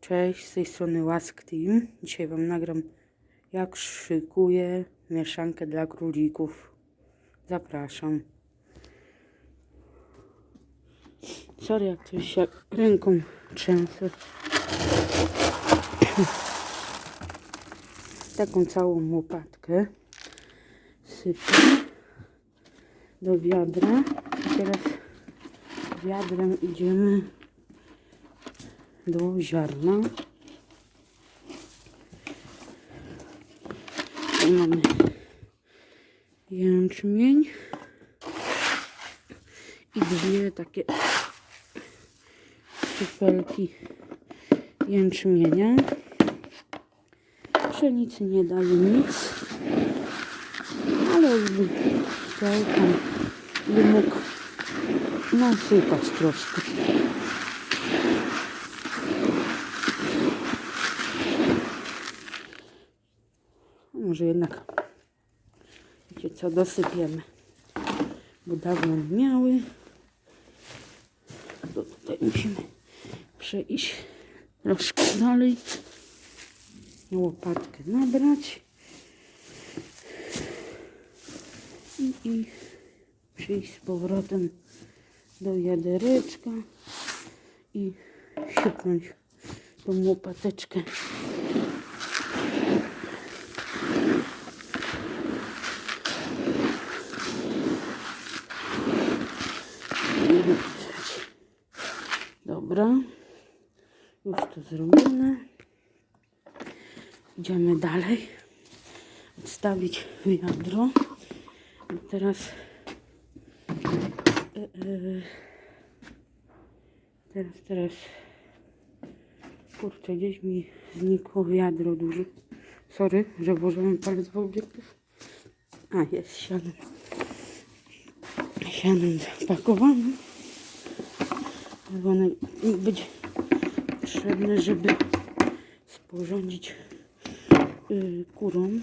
Cześć, z tej strony Łask Team. Dzisiaj Wam nagram jak szykuję mieszankę dla królików. Zapraszam. Sorry jak coś jak ręką trzęsę. Taką całą łopatkę sypię do wiadra. I teraz wiadrem idziemy do ziarna. Tu mamy jęczmień i dwie takie szpelki jęczmienia. Pszenicy nie daje nic, ale jakby chciał tam by mógł nasypać troszkę. Może jednak, wiecie co, dosypiemy. Bo dawno miały. To tutaj musimy przejść troszkę dalej. Łopatkę nabrać. I, i przyjść z powrotem do jadereczka i siupnąć tą łopateczkę Dobra. Już to zrobione. Idziemy dalej. Odstawić wiadro. I teraz e, e, teraz, teraz kurczę, gdzieś mi znikło wiadro duże. Sorry, że włożyłem palec w obiektyw. A, jest sianem. Sianem zapakowany. One być potrzebne, żeby sporządzić y, kurą